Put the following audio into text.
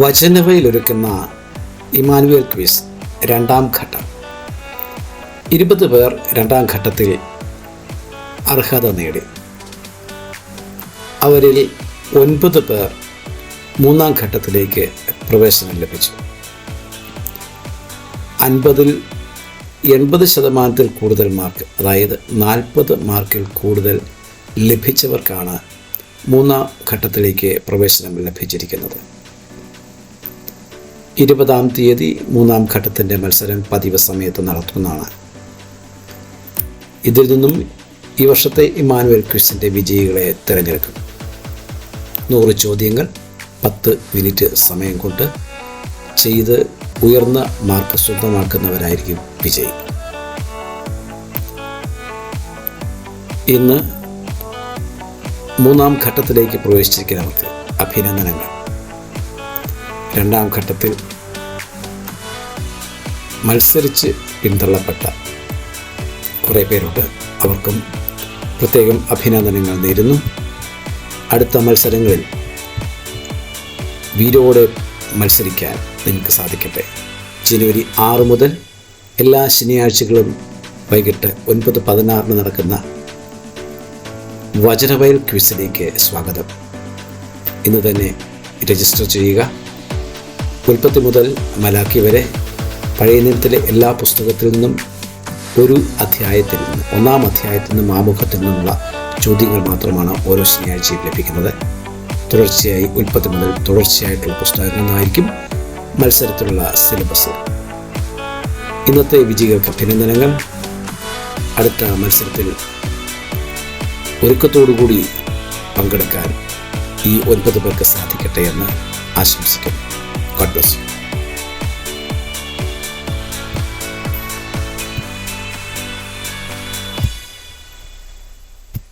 വചനവയിലൊരുക്കുന്ന Emmanuel quiz രണ്ടാം ഘട്ടം. ഇരുപത് പേർ രണ്ടാം ഘട്ടത്തിൽ അർഹത നേടി. അവരിൽ ഒൻപത് പേർ മൂന്നാം ഘട്ടത്തിലേക്ക് പ്രവേശനം ലഭിച്ചു. അൻപതിൽ എൺപത് ശതമാനത്തിൽ കൂടുതൽ മാർക്ക് അതായത് നാൽപ്പത് മാർക്കിൽ കൂടുതൽ ലഭിച്ചവർക്കാണ് മൂന്നാം ഘട്ടത്തിലേക്ക് പ്രവേശനം ലഭിച്ചിരിക്കുന്നത്. ഇരുപതാം തീയതി മൂന്നാം ഘട്ടത്തിന്റെ മത്സരം പതിവ് സമയത്ത് നടത്തുന്നതാണ്. ഇതിൽ നിന്നും ഈ വർഷത്തെ ഇമാനുവൽ ക്വിസിന്റെ വിജയികളെ തിരഞ്ഞെടുക്കും. നൂറ് ചോദ്യങ്ങൾ പത്ത് മിനിറ്റ് സമയം കൊണ്ട് ചെയ്ത് ഉയർന്ന മാർക്ക് സ്വന്തമാക്കുന്നവരായിരിക്കും വിജയി. ഇന്ന് മൂന്നാം ഘട്ടത്തിലേക്ക് പ്രവേശിച്ചിരിക്കുന്നവർക്ക് അഭിനന്ദനങ്ങൾ. രണ്ടാം ഘട്ടത്തിൽ മത്സരിച്ച് പിന്തള്ളപ്പെട്ട കുറേ പേരുണ്ട്. അവർക്കും പ്രത്യേകം അഭിനന്ദനങ്ങൾ നേരുന്നു. അടുത്ത മത്സരങ്ങളിൽ വീരോട് മത്സരിക്കാൻ നിങ്ങൾക്ക് സാധിക്കട്ടെ. ജനുവരി ആറ് മുതൽ എല്ലാ ശനിയാഴ്ചകളും വൈകിട്ട് ഒൻപത് പതിനാറിന് നടക്കുന്ന വചനവയൽ ക്വിസിലേക്ക് സ്വാഗതം. ഇന്ന് തന്നെ രജിസ്റ്റർ ചെയ്യുക. ഉൽപ്പത്തി മുതൽ മലാക്കി വരെ പഴയ നിയമത്തിലെ എല്ലാ പുസ്തകത്തിൽ നിന്നും ഒരു അധ്യായത്തിൽ നിന്ന് ഒന്നാം അധ്യായത്തിൽ നിന്നും ആമുഖത്തിൽ നിന്നുള്ള ചോദ്യങ്ങൾ മാത്രമാണ് ഓരോ ശനിയാഴ്ചയും ലഭിക്കുന്നത്. തുടർച്ചയായി ഉൽപ്പത്തി മുതൽ തുടർച്ചയായിട്ടുള്ള പുസ്തകങ്ങളിൽ നിന്നായിരിക്കും മത്സരത്തിലുള്ള സിലബസ്. ഇന്നത്തെ വിജയികൾക്ക് അഭിനന്ദനങ്ങൾ അടുത്ത മത്സരത്തിൽ ഒരുക്കത്തോടുകൂടി പങ്കെടുക്കാൻ ഈ ഒൻപത് പേർക്ക് സാധിക്കട്ടെ എന്ന് ആശംസിക്കുന്നു. God.